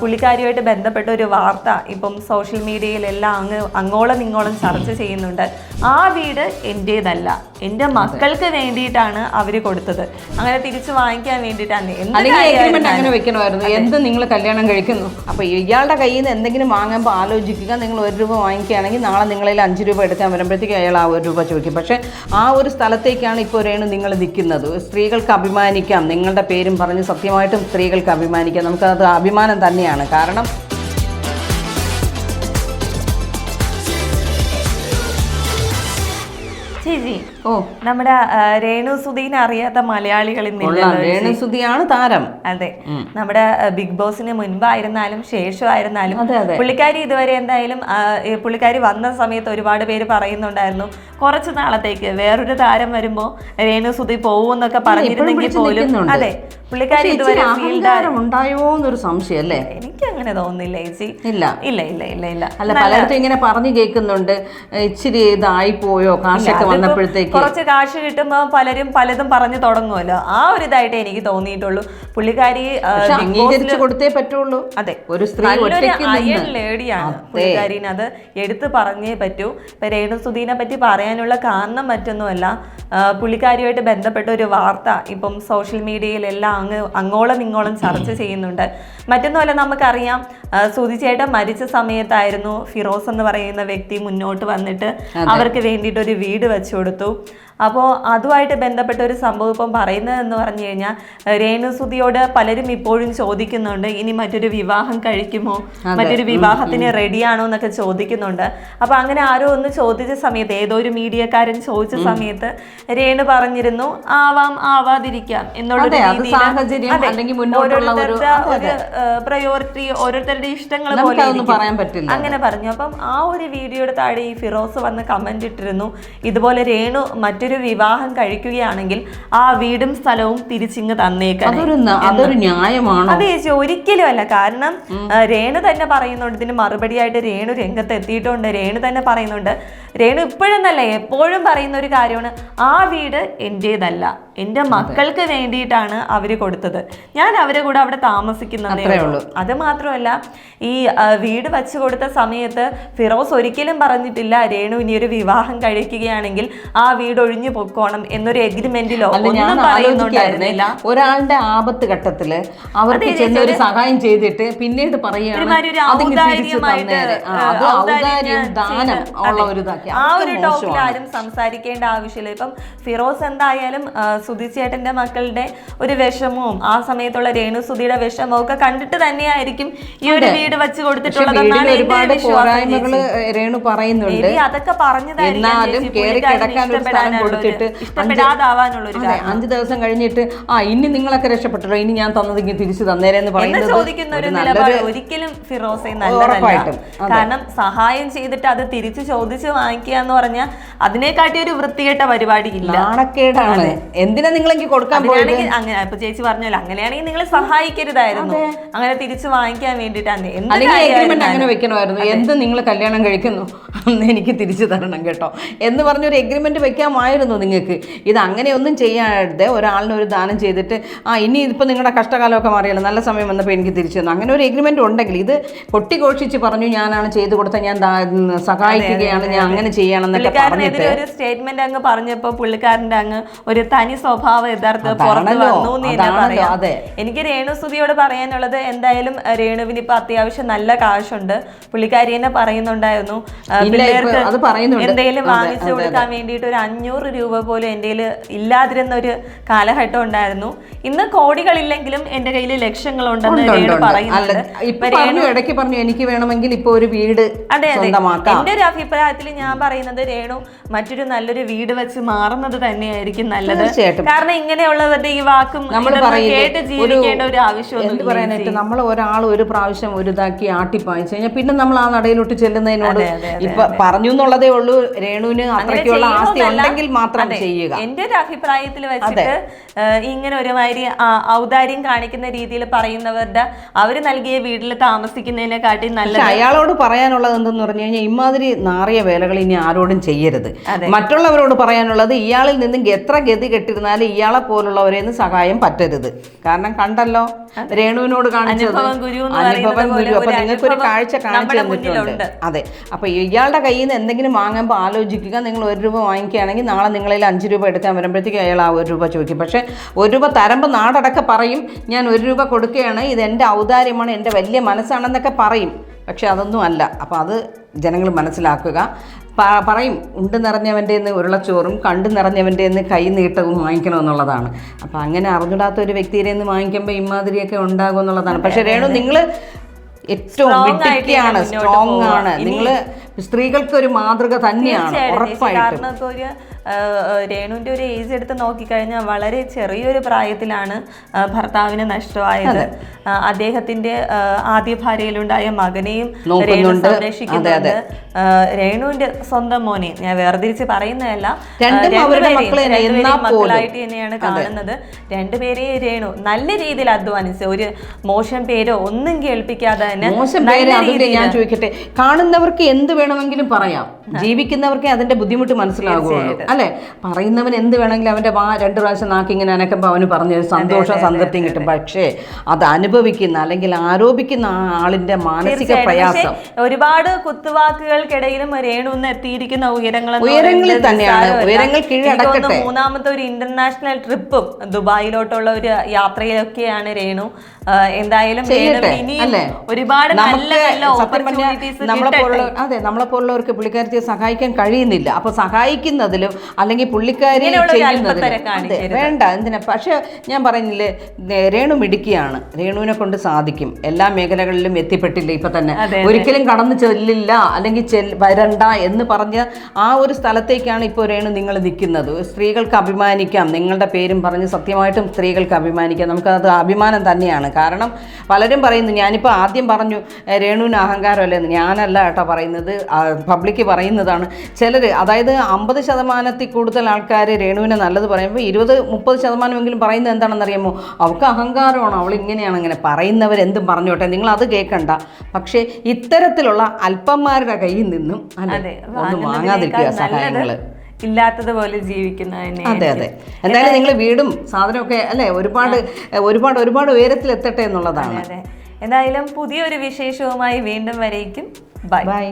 പുള്ളിക്കാരിയുമായിട്ട് ബന്ധപ്പെട്ട ഒരു വാർത്ത ഇപ്പം സോഷ്യൽ മീഡിയയിലെല്ലാം അങ്ങ് അങ്ങോളം ഇങ്ങോളം ചർച്ച ചെയ്യുന്നുണ്ട്. ആ വീട് എന്റേതല്ല എന്റെ മക്കൾക്ക് വേണ്ടിയിട്ടാണ് അവർ കൊടുത്തത്. അങ്ങനെ തിരിച്ചു വാങ്ങിക്കാൻ വേണ്ടിയിട്ടാണ്. അങ്ങനെ വെക്കണമായിരുന്നു. എന്ത് നിങ്ങൾ കല്യാണം കഴിക്കുന്നു? അപ്പൊ ഇയാളുടെ കയ്യിൽ നിന്ന് എന്തെങ്കിലും വാങ്ങുമ്പോൾ ആലോചിക്കുക. നിങ്ങൾ ഒരു രൂപ വാങ്ങിക്കുകയാണെങ്കിൽ നാളെ നിങ്ങളിൽ അഞ്ച് രൂപ എടുക്കാൻ വരുമ്പോഴത്തേക്ക് അയാൾ ആ ഒരു രൂപ ചോദിക്കും. പക്ഷേ ആ ഒരു സ്ഥലത്തേക്കാണ് ഇപ്പോൾ രേണു നിങ്ങൾ നിൽക്കുന്നത്. സ്ത്രീകൾക്ക് അഭിമാനിക്കാം. നിങ്ങളുടെ പേരും പറഞ്ഞ് സത്യമായിട്ടും സ്ത്രീകൾക്ക് അഭിമാനിക്കാം. നമുക്കത് അഭിമാനം തന്നെയാണ്. കാരണം ചേച്ചി ഓ നമ്മുടെ രേണു സുധീനെ അറിയാത്ത മലയാളികൾ കൊള്ളാം. രേണു സുധിയാണ് താരം. അതെ. നമ്മുടെ ബിഗ് ബോസിന് മുൻപായിരുന്നാലും ശേഷമായിരുന്നാലും പുള്ളിക്കാരി ഇതുവരെ എന്തായാലും പുള്ളിക്കാരി വന്ന സമയത്ത് ഒരുപാട് പേര് പറയുന്നുണ്ടായിരുന്നു കുറച്ച് നാളത്തേക്ക് വേറൊരു താരം വരുമ്പോ രേണു സുധി പോകുമെന്നൊക്കെ പറഞ്ഞിരുന്നെങ്കിൽ പോലും അതെ പുള്ളിക്കാരി ഇതുവരെ ഉണ്ടായോ എന്നൊരു സംശയം അല്ലേ? എനിക്ക് അങ്ങനെ തോന്നുന്നില്ല ചേച്ചി. ഇല്ല. ഇല്ല ഇല്ല ഇല്ല ഇല്ല. അല്ല പലയിടത്തും ഇങ്ങനെ പറഞ്ഞു കേൾക്കുന്നുണ്ട്. ഇച്ചിരി ഇതായി പോയോ? കാശൊക്കെ വന്നപ്പോഴത്തേക്ക്. കുറച്ച് കാശ് കിട്ടുമ്പോൾ പലരും പലതും പറഞ്ഞു തുടങ്ങുമല്ലോ. ആ ഒരു ഇതായിട്ടേ എനിക്ക് തോന്നിയിട്ടുള്ളൂ. പുള്ളിക്കാരി അംഗീകരിച്ചു കൊടുത്തേ പറ്റുള്ളൂ. അതെ. ഒരു സ്ത്രീ അയൺ ലേഡിയാണ് പുള്ളിക്കാരിനത് എടുത്തു പറഞ്ഞേ പറ്റൂ. ഇപ്പൊ രേണുസുധീനെ പറ്റി പറയാനുള്ള കാരണം മറ്റൊന്നുമല്ല. പുള്ളിക്കാരിയുമായിട്ട് ബന്ധപ്പെട്ട ഒരു വാർത്ത ഇപ്പം സോഷ്യൽ മീഡിയയിലെല്ലാം അങ്ങ് അങ്ങോളം ഇങ്ങോളം ചർച്ച ചെയ്യുന്നുണ്ട്. മറ്റൊന്നുമല്ല നമുക്കറിയാം ആ, മരിച്ച സമയത്തായിരുന്നു ഫിറോസ് എന്ന് പറയുന്ന വ്യക്തി മുന്നോട്ട് വന്നിട്ട് അവർക്ക് വേണ്ടിയിട്ട് ഒരു വീട് വെച്ചു കൊടുത്തു. അപ്പോൾ അതുമായിട്ട് ബന്ധപ്പെട്ട ഒരു സംഭവം ഇപ്പം പറയുന്നത് എന്ന് പറഞ്ഞു കഴിഞ്ഞാൽ രേണുസുതിയോട് പലരും ഇപ്പോഴും ചോദിക്കുന്നുണ്ട് ഇനി മറ്റൊരു വിവാഹം കഴിക്കുമോ? മറ്റൊരു വിവാഹത്തിന് റെഡിയാണോ? എന്നൊക്കെ ചോദിക്കുന്നുണ്ട്. അപ്പോൾ അങ്ങനെ ആരോ ഒന്ന് ചോദിച്ച സമയത്ത് ഏതോ ഒരു മീഡിയക്കാരൻ ചോദിച്ച സമയത്ത് രേണു പറഞ്ഞിരുന്നു ആവാം ആവാതിരിക്കാം എന്നുള്ള ഒരു- പ്രയോറിറ്റി ഓരോരുത്തരുടെ ഇഷ്ടങ്ങൾ പോലെ അങ്ങനെ പറഞ്ഞു. അപ്പം ആ ഒരു വീഡിയോയുടെ താഴെ ഈ ഫിറോസ് വന്ന് കമന്റ് ഇട്ടിരുന്നു ഇതുപോലെ രേണു മറ്റൊരു വിവാഹം കഴിക്കുകയാണെങ്കിൽ ആ വീടും സ്ഥലവും തിരിച്ചിങ്ങ് തന്നേക്കാം അതൊരു ന- അതൊരു ന്യായമാണോ? അതെ ചേച്ചി ഒരിക്കലും അല്ല. കാരണം രേണു തന്നെ പറയുന്നുണ്ട് ഇതിന് മറുപടിയായിട്ട് രേണു രംഗത്ത് എത്തിയിട്ടുണ്ട് രേണു തന്നെ പറയുന്നുണ്ട് രേണു ഇപ്പോഴെന്നല്ല എപ്പോഴും പറയുന്ന ഒരു കാര്യമാണ് ആ വീട് എന്റേതല്ല എന്റെ മക്കൾക്ക് വേണ്ടിയിട്ടാണ് അവർ കൊടുത്തത്. ഞാൻ അവരെ കൂടെ അവിടെ താമസിക്കുന്നതേ ഉള്ളൂ. അത് മാത്രമല്ല ഈ വീട് വച്ചു കൊടുത്ത സമയത്ത് ഫിറോസ് ഒരിക്കലും പറഞ്ഞിട്ടില്ല രേണു ഇനി ഒരു വിവാഹം കഴിക്കുകയാണെങ്കിൽ ആ വീട് ഒഴിഞ്ഞു പൊക്കോണം എന്നൊരു എഗ്രിമെന്റിലോ ഒന്നും പറയുന്നുണ്ടായിരുന്നില്ല. ഒരാളുടെ ആപത്ത് ഘട്ടത്തിൽ ചെന്ന് ഒരു സഹായം ചെയ്തിട്ട് പിന്നീട് പറയുകയാണ് ദാനം ഉള്ള ഒരു ആ ഒരു ടോപ്പിൽ ആരും സംസാരിക്കേണ്ട ആവശ്യമില്ല. ഇപ്പം ഫിറോസ് എന്തായാലും സുധിച്ചേട്ടന്റെ മക്കളുടെ ഒരു വിഷമവും ആ സമയത്തുള്ള രേണു സുധിയുടെ വിഷമവും ഒക്കെ കണ്ടിട്ട് തന്നെയായിരിക്കും ഈ ഒരു വീട് വെച്ച് കൊടുത്തിട്ടുള്ളത്. കൊടുത്തിട്ടുള്ളതെന്നാണ് ഒരുപാട് പോരായ്മകൾ രേണു പറയുന്നുണ്ട്. Maybe അതൊക്കെ പറഞ്ഞതായിരിക്കും ഒരു ഇഷ്ടപ്പെടാതാവാനുള്ള അഞ്ച് ദിവസം കഴിഞ്ഞിട്ട് ആ ഇനി നിങ്ങളൊക്കെ രക്ഷപ്പെട്ടല്ലോ ഇനി ഞാൻ തന്നത് ഇങ്ങനെ തിരിച്ചു തന്നേരെ എന്ന് പറയുന്നത് ചോദിക്കുന്ന ഒരു നിലപാട് ഒരിക്കലും ഫിറോസെ നല്ല കാരണം സഹായം ചെയ്തിട്ട് അത് തിരിച്ചു ചോദിച്ച് വാങ്ങിക്കുക എന്ന് പറഞ്ഞാൽ അതിനെക്കാട്ടി ഒരു വൃത്തികെട്ട പരിപാടി ഇല്ല. നാണക്കേടാണ്. എന്തിനാ എനിക്ക് കൊടുക്കാൻ അങ്ങനെ ഇപ്പൊ ചേച്ചി പറഞ്ഞല്ലോ അങ്ങനെയാണെങ്കിൽ നിങ്ങൾ സഹായിക്കരുതായിരുന്നു. അങ്ങനെ തിരിച്ചു വാങ്ങിക്കാൻ വേണ്ടിട്ടാണ് അങ്ങനെ വെക്കണമായിരുന്നു. എന്ത് നിങ്ങൾ കല്യാണം കഴിക്കുന്നു? അന്ന് എനിക്ക് തിരിച്ചു തരണം കേട്ടോ. എന്ന് പറഞ്ഞൊരു എഗ്രിമെന്റ് വെക്കാമായിരുന്നു നിങ്ങൾക്ക്. ഇത് അങ്ങനെയൊന്നും ചെയ്യാതെ ഒരാളിന് ഒരു ദാനം ചെയ്തിട്ട് ആ ഇനി ഇതിപ്പോൾ നിങ്ങളുടെ കഷ്ടകാലമൊക്കെ മാറിയല്ലോ നല്ല സമയം വന്നപ്പോൾ എനിക്ക് തിരിച്ചു തന്നു. അങ്ങനെ ഒരു എഗ്രിമെന്റ് ഉണ്ടെങ്കിൽ ഇത് കൊട്ടിഘോഷിച്ച് പറഞ്ഞു ഞാനാണ് ചെയ്തു കൊടുത്ത ഞാൻ സഹായിക്കുകയാണ് ഞാൻ അങ്ങനെ ചെയ്യണമെന്നൊക്കെ പറഞ്ഞിട്ട് ഒരു സ്റ്റേറ്റ്മെന്റ് അങ്ങ് പറഞ്ഞപ്പോ പുള്ളിക്കാരന്റെ അങ്ങ് ഒരു തനി സ്വഭാവ യഥാർത്ഥ രേണു അതാണല്ലോ, വന്നു എന്ന് തന്നെ പറയാം. എനിക്ക് രേണുസുതിയോട് പറയാനുള്ളത് എന്തായാലും രേണുവിന് ഇപ്പൊ അത്യാവശ്യം നല്ല കാശുണ്ട്. പുള്ളിക്കാരി തന്നെ പറയുന്നുണ്ടായിരുന്നു. പിള്ളേർക്ക്. എന്തെങ്കിലും വാങ്ങിച്ചു കൊടുക്കാൻ വേണ്ടിയിട്ട് ഒരു അഞ്ഞൂറ് രൂപ പോലും എന്റെ ഇല്ലാതിരുന്ന ഒരു കാലഘട്ടം ഉണ്ടായിരുന്നു. ഇന്ന് കോടികളില്ലെങ്കിലും എന്റെ കയ്യിൽ ഉണ്ട്, രേണു പറയുന്നുണ്ട്. പറഞ്ഞു ഇടയ്ക്ക് പറഞ്ഞു എനിക്ക് വേണമെങ്കിൽ ഇപ്പൊ ഒരു വീട് അതെ അതെ. എന്റെ എന്റെ ഒരു അഭിപ്രായത്തിൽ ഞാൻ പറയുന്നത് രേണു മറ്റൊരു നല്ലൊരു വീട് വെച്ച് മാറുന്നത് തന്നെയായിരിക്കും നല്ലത്. കാരണം ഇങ്ങനെയുള്ളവരുടെ ഈ വാക്കും നമ്മൾ കേട്ട് ജീവിക്കേണ്ട ഒരു ആവശ്യം പറയാനായിട്ട് നമ്മൾ ഒരാൾ ഒരു പ്രാവശ്യം ഒരു ഇതാക്കി ആട്ടിപ്പായിച്ചു കഴിഞ്ഞാൽ പിന്നെ നമ്മൾ ആ നടയിലോട്ട് ചെല്ലുന്നതിനോട് ഇപ്പൊ പറഞ്ഞു എന്നുള്ളതേ ഉള്ളൂ. രേണുവിന് അത്രയ്ക്കുള്ള ആസ്തി ഉണ്ടെങ്കിൽ മാത്രം ചെയ്യുക. എന്റെ ഒരു അഭിപ്രായത്തിൽ വെച്ചിട്ട് ഇങ്ങനെ ഒരുമാതിരി ഔദാര്യം കാണിക്കുന്ന രീതിയിൽ പറയുന്നവരുടെ അവർ നൽകിയ വീട്ടിൽ താമസിക്കുന്നതിനെക്കാട്ടി കാട്ടി നല്ല അയാളോട് പറയാനുള്ളത് എന്തെന്ന് പറഞ്ഞു കഴിഞ്ഞാൽ ഇമാതിരി നാറിയ വേലകൾ ഇനി ആരോടും ചെയ്യരുത്. മറ്റുള്ളവരോട് പറയാനുള്ളത് ഇയാളിൽ നിന്നും എത്ര ഗതി കെട്ടിരുന്നാലും ഇയാളെ പോലുള്ളവരെന്ന് സഹായം പറ്റരുത്. കാരണം കണ്ടല്ലോ രേണുവിനോട് കാണിച്ചത്. അനുഭവം ഗുരു അപ്പൊ നിങ്ങൾക്ക് ഒരു കാഴ്ച കാണിച്ചു തന്നിട്ടുണ്ട്. അതെ. അപ്പൊ ഇയാളുടെ കയ്യിൽ നിന്ന് എന്തെങ്കിലും വാങ്ങുമ്പോൾ ആലോചിക്കുക. നിങ്ങൾ ഒരു രൂപ വാങ്ങിക്കുകയാണെങ്കിൽ നാളെ നിങ്ങളിൽ അഞ്ച് രൂപ എടുക്കാൻ വരുമ്പോഴത്തേക്കും അയാൾ ആ ഒരു രൂപ ചോദിക്കും. പക്ഷേ ഒരു രൂപ തരുമ്പോൾ നാടടക്കെ പറയും ഞാൻ ഒരു രൂപ കൊടുക്കുകയാണ്. ഇത് എന്റെ ഔദാര്യമാണ്. എന്റെ വലിയ മനസ്സാണെന്നൊക്കെ പറയും. പക്ഷെ അതൊന്നും അല്ല. അപ്പോൾ അത് ജനങ്ങൾ മനസ്സിലാക്കുക. പറയും ഉണ്ട് നിറഞ്ഞവന്റെ നിന്ന് ഉരുളച്ചോറും കണ്ട് നിറഞ്ഞവന്റെ നിന്ന് കൈ നീട്ടവും വാങ്ങിക്കണമെന്നുള്ളതാണ്. അപ്പോൾ അങ്ങനെ അറിഞ്ഞിടാത്ത ഒരു വ്യക്തിയുടെ നിന്ന് വാങ്ങിക്കുമ്പോൾ ഇമാതിരിയൊക്കെ ഉണ്ടാകും എന്നുള്ളതാണ്. പക്ഷേ രേണു നിങ്ങൾ ഏറ്റവും മിടുക്കിയാണ് സ്ട്രോങ് ആണ്. നിങ്ങൾ സ്ത്രീകൾക്ക് ഒരു മാതൃക തന്നെയാണ് ഉറപ്പായിട്ടും. ഇപ്പൊ ഒരു ഏജ് എടുത്ത് നോക്കിക്കഴിഞ്ഞാൽ വളരെ ചെറിയൊരു പ്രായത്തിലാണ് ഭർത്താവിന് നഷ്ടമായത്. അദ്ദേഹത്തിന്റെ ആദ്യ ഭാര്യയിലുണ്ടായ മകനെയും രേണു. സംരക്ഷിക്കുന്നുണ്ട്. ആ, രേണുവിന്റെ സ്വന്തം മോനെ ഞാൻ വേർതിരിച്ച് പറയുന്നതല്ല. രണ്ടുപേരെയും-. മക്കളായിട്ട് തന്നെയാണ് കാണുന്നത്. രണ്ടുപേരെയും രേണു നല്ല രീതിയിൽ അധ്വാനിച്ച് ഒരു മോശം പേരോ ഒന്നും കേൾപ്പിക്കാതെ തന്നെ മോശം നല്ല പേര് ഞാൻ ചോദിക്കട്ടെ കാണുന്നവർക്ക് എന്ത് വേണമെങ്കിലും പറയാം. ജീവിക്കുന്നവർക്ക് അതിന്റെ ബുദ്ധിമുട്ട് മനസ്സിലാകുള്ളൂ. അല്ലെ? പറയുന്നവൻ എന്ത് വേണമെങ്കിലും അവന്റെ വാ രണ്ട് പ്രാവശ്യം നാക്കി ഇങ്ങനെ അനക്കുമ്പോൾ അവന് പറഞ്ഞ സന്തോഷം സംതൃപ്തിയും കിട്ടും. പക്ഷേ അത് അനുഭവിക്കുന്ന അല്ലെങ്കിൽ ആരോപിക്കുന്ന ആ ആളിന്റെ മാനസിക പ്രയാസം. ഒരുപാട് കുത്തുവാക്കുകൾക്കിടയിലും രേണു എത്തിയിരിക്കുന്ന ഉയരങ്ങൾ ഉയരങ്ങളിൽ തന്നെയാണ്. ഉയരങ്ങൾ കീഴടക്കട്ടെ. മൂന്നാമത്തെ ഒരു ഇന്റർനാഷണൽ ട്രിപ്പും ദുബായിലോട്ടുള്ള ഒരു യാത്രയിലൊക്കെയാണ് രേണു. എന്തായാലും ഒരുപാട് നല്ല നമുക്ക് നല്ല ഓപ്പർച്യൂണിറ്റീസ് നമ്മളെ പോലുള്ള അതെ നമ്മളെ പോലുള്ളവർക്ക് പുള്ളിക്കാരത്തിയെ സഹായിക്കാൻ കഴിയുന്നില്ല. അപ്പൊ സഹായിക്കുന്നതിലും അല്ലെങ്കിൽ പുള്ളിക്കാരി. വേണ്ട എന്തിനാ? പക്ഷെ ഞാൻ പറഞ്ഞില്ലേ രേണു മിടുക്കിയാണ്. രേണുവിനെ കൊണ്ട് സാധിക്കും. എല്ലാ മേഖലകളിലും എത്തിപ്പെട്ടില്ല ഇപ്പൊ തന്നെ. ഒരിക്കലും കടന്നു ചെല്ലില്ല അല്ലെങ്കിൽ വരണ്ട എന്ന് പറഞ്ഞ ആ ഒരു സ്ഥലത്തേക്കാണ് ഇപ്പോൾ രേണു നിങ്ങൾ നിൽക്കുന്നത്. സ്ത്രീകൾക്ക് അഭിമാനിക്കാം. നിങ്ങളുടെ പേരും പറഞ്ഞ് സത്യമായിട്ടും സ്ത്രീകൾക്ക് അഭിമാനിക്കാം. നമുക്കത് അഭിമാനം തന്നെയാണ്. കാരണം പലരും പറയുന്നു ഞാനിപ്പോൾ ആദ്യം പറഞ്ഞു "ഏ, രേണുവിന് അഹങ്കാരമല്ലെന്ന്. ഞാനല്ല കേട്ടോ പറയുന്നത്. പബ്ലിക് പറയുന്നതാണ്. ചിലർ അതായത് അമ്പത് ശതമാനത്തിൽ കൂടുതൽ ആൾക്കാർ രേണുവിനെ നല്ലത് പറയുമ്പോൾ ഇരുപത് മുപ്പത് ശതമാനമെങ്കിലും പറയുന്നത് എന്താണെന്നറിയാമോ? അവൾക്ക് അഹങ്കാരമാണ്. അവൾ ഇങ്ങനെയാണ് അങ്ങനെ പറയുന്നവരെന്തും പറഞ്ഞോട്ടെ നിങ്ങൾ അത് കേൾക്കണ്ട പക്ഷേ ഇത്തരത്തിലുള്ള അല്പന്മാരുടെ കയ്യിൽ നിന്നും ഒന്നും വാങ്ങാതിരിക്കുക സഹായങ്ങൾ ഇല്ലാത്തതുപോലെ ജീവിക്കുന്ന അതെ അതെ. എന്തായാലും നിങ്ങൾ വീടും സാധനമൊക്കെ അല്ലേ ഒരുപാട് ഒരുപാട് ഒരുപാട് ഉയരത്തിൽ എത്തട്ടെ എന്നുള്ളതാണ് എന്തായാലും പുതിയൊരു വിശേഷവുമായി വീണ്ടും വരേക്കും. ബൈ. ബൈ.